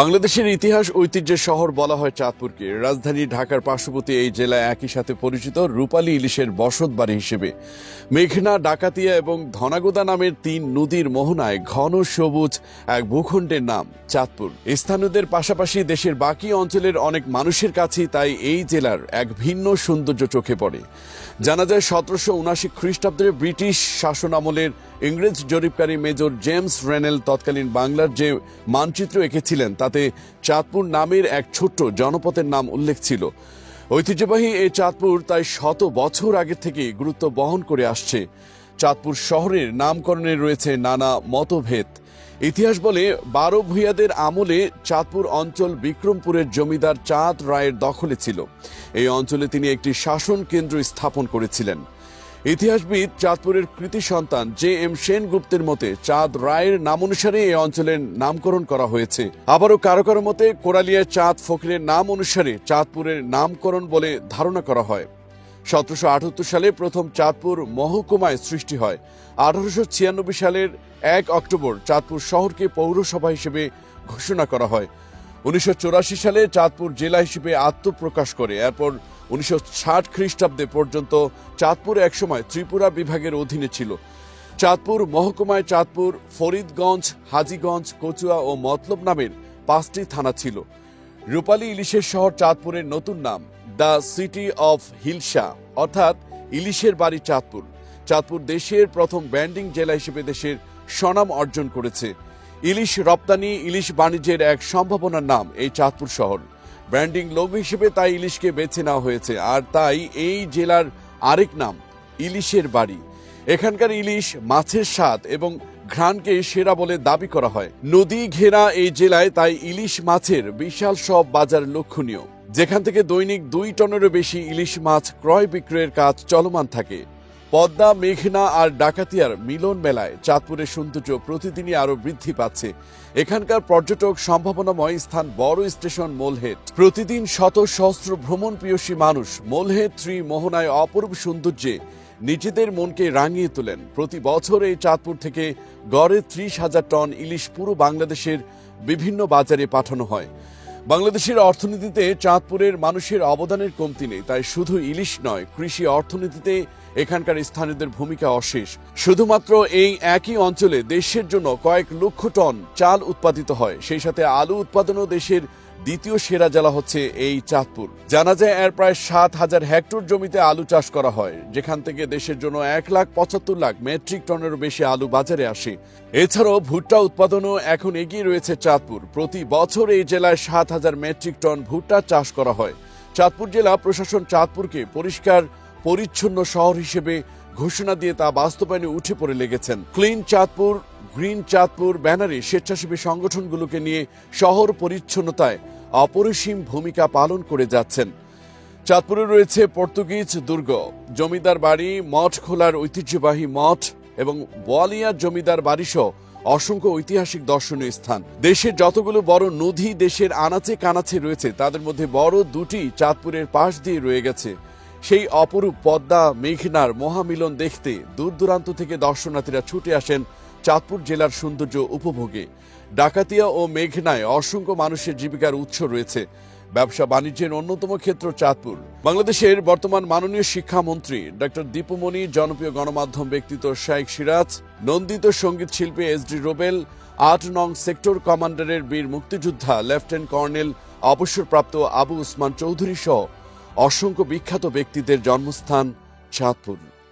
বাংলাদেশের ইতিহাস ঐতিহ্যের শহর বলা হয় চাঁদপুরকে। রাজধানী ঢাকার পার্শ্ববর্তী এই জেলা একই সাথে পরিচিত রূপালী ইলিশের বসত বাড়ি হিসেবে। মেঘনা, ডাকাতিয়া এবং ধনাগোদা নামের তিন নদীর মোহনায় ঘন সবুজ এক ভূখণ্ডের নাম চাঁদপুর। স্থানীয়দের পাশাপাশি দেশের বাকি অঞ্চলের অনেক মানুষের কাছেই তাই এই জেলার এক ভিন্ন সৌন্দর্য চোখে পড়ে। জানা যায়, সতেরোশো উনাশি খ্রিস্টাব্দে ব্রিটিশ শাসন আমলের ইংরেজ জরিপকারী মেজর জেমস রেনেল তৎকালীন বাংলার যে মানচিত্র এঁকেছিলেন তাতে চাঁদপুর নামের এক ছোট্ট জনপদের নাম উল্লেখ ছিল। ঐতিহ্যবাহী এই চাঁদপুর তাই শত বছর আগে থেকে গুরুত্ব বহন করে আসছে। চাঁদপুর শহরের নামকরণে রয়েছে নানা মতভেদ। ইতিহাস বলে, বারো ভূঁইয়াদের আমলে চাঁদপুর অঞ্চল বিক্রমপুরের জমিদার চাঁদ রায়ের দখলে ছিল। এই অঞ্চলে তিনি একটি শাসন কেন্দ্র স্থাপন করেছিলেন। ইতিহাসবিদ চাঁদপুরের কৃতি সন্তান জে এম সেনগুপ্তের মতে চাঁদ রায়ের নাম অনুসারে এই অঞ্চলের নামকরণ করা হয়েছে। আবারও কারও কারও মতে কোরালিয়া চাঁদ ফকিরের নাম অনুসারে চাঁদপুরের নামকরণ বলে ধারণা করা হয়। সতেরোশো আটাত্তর সালে প্রথম চাঁদপুর মহকুমায় সৃষ্টি হয়। আঠারোশো ছিয়ানব্বই সালের এক অক্টোবর চাঁদপুর শহরকে পৌরসভা হিসেবে ঘোষণা করা হয়। উনিশশো সালে চাঁদপুর জেলা হিসেবে আত্মপ্রকাশ করে। এরপর উনিশশো ষাট খ্রিস্টাব্দে পর্যন্ত চাঁদপুর একসময় ত্রিপুরা বিভাগের অধীনে ছিল। চাঁদপুর মহকুমায় চাঁদপুর, ফরিদগঞ্জ, হাজীগঞ্জ, কচুয়া ও মতলব নামের পাঁচটি থানা ছিল। রূপালী ইলিশের শহর চাঁদপুরের নতুন নাম, দ্য সিটি অফ হিলসা অর্থাৎ ইলিশের বাড়ি চাঁদপুর। চাঁদপুর দেশের প্রথম ব্যান্ডিং জেলা হিসেবে দেশের স্বনাম অর্জন করেছে। ইলিশ রপ্তানি, ইলিশ বাণিজ্যের এক সম্ভাবনার নাম এই চাঁদপুর শহর। ব্র্যান্ডিং লোগো হিসেবে তাই ইলিশকে বেছে নেওয়া হয়েছে। আর তাই এই জেলার আরেক নাম, ইলিশের বাড়ি। এখানকার ইলিশ, মাছের স্বাদ এবং ঘ্রাণকে সেরা বলে দাবি করা হয়। নদী ঘেরা এই জেলায় তাই ইলিশ মাছের বিশাল সব বাজার লক্ষণীয়। যেখান থেকে দৈনিক দুই টনেরও বেশি ইলিশ মাছ ক্রয় বিক্রয়ের কাজ চলমান থাকে। পদ্মা, মেঘনা আর ডাকাতিয়ার মিলন মেলায় চাঁদপুরের সৌন্দর্য প্রতিদিনই আরও বৃদ্ধি পাচ্ছে। এখানকার পর্যটক সম্ভাবনাময় স্থান বড় স্টেশন মোলহেড প্রতিদিন শত সহস্র ভ্রমণ প্রিয়সী মানুষ মোলহেড ত্রি মোহনায় অপরূপ সৌন্দর্যে নিজেদের মনকে রাঙিয়ে তোলেন। প্রতি বছর এই চাঁদপুর থেকে গড়ে ত্রিশ হাজার টন ইলিশ পুরো বাংলাদেশের বিভিন্ন বাজারে পাঠানো হয়। বাংলাদেশের অর্থনীতিতে চাঁদপুরের মানুষের অবদানের কমতি নেই, তাই শুধু ইলিশ নয়, কৃষি অর্থনীতিতে এখানকার স্থানীয়দের ভূমিকা অশেষ। শুধুমাত্র এই একই অঞ্চলে দেশের জন্য কয়েক লক্ষ টন চাল উৎপাদিত হয়, সেই সাথে আলু উৎপাদনও দেশের দ্বিতীয় সেরা জেলা হচ্ছে এই চাঁদপুর। জানা যায় এর প্রায় সাত হাজার হেক্টর জমিতে আলু চাষ করা হয়, যেখান থেকে দেশের জন্য এক লাখ পঁচাত্তর লাখ মেট্রিক টনেরও বেশি আলু বাজারে আসে। এছাড়াও ভুট্টা উৎপাদনও এখন এগিয়ে রয়েছে চাঁদপুর। প্রতি বছর এই জেলায় সাত হাজার মেট্রিক টন ভুট্টা চাষ করা হয়। চাঁদপুর জেলা প্রশাসন চাঁদপুরকে পরিষ্কার, পরিচ্ছন্ন শহর হিসেবে ঘোষণা দিয়ে তা বাস্তবায়নে উঠে পড়ে লেগেছেন। ক্লিন চাঁদপুর গ্রিন চাঁদপুর ব্যানারে স্বেচ্ছাসেবী সংগঠনগুলোকে নিয়ে শহর পরিচ্ছন্নতায় অপরিসীম ভূমিকা পালন করে যাচ্ছেন। চাঁদপুরে রয়েছে পর্তুগিজ দুর্গ, জমিদার বাড়ি, মঠ খোলার ঐতিহ্যবাহী মঠ এবং বোয়ালিয়া জমিদার বাড়ি সহ অসংখ্য ঐতিহাসিক দর্শনীয় স্থান। দেশের যতগুলো বড় নদী দেশের আনাচে কানাচে রয়েছে, তাদের মধ্যে বড় দুটি চাঁদপুরের পাশ দিয়ে রয়ে গেছে। সেই অপরূপ পদ্মা, মেঘনার মহামিলন দেখতে দূর দূরান্ত থেকে দর্শনার্থীরা ছুটে আসেন চাঁদপুর জেলার সৌন্দর্য উপভোগে। ডাকাতিয়া ও মেঘনায় অসংখ্য মানুষের জীবিকার উৎস রয়েছে। ব্যবসা বাণিজ্যের অন্যতম ক্ষেত্র চাঁদপুর। বাংলাদেশের বর্তমান মাননীয় শিক্ষামন্ত্রী ডক্টর দীপুমণি, জনপ্রিয় গণমাধ্যম ব্যক্তিত্ব শাইক সিরাজ, নন্দিত সংগীত শিল্পী এস ডি রোবেল, আট নং সেক্টর কমান্ডারের বীর মুক্তিযোদ্ধা লেফটেন্যান্ট কর্নেল অবসরপ্রাপ্ত আবু উসমান চৌধুরী সহ অসংখ্য বিখ্যাত ব্যক্তিদের জন্মস্থান চাঁদপুর।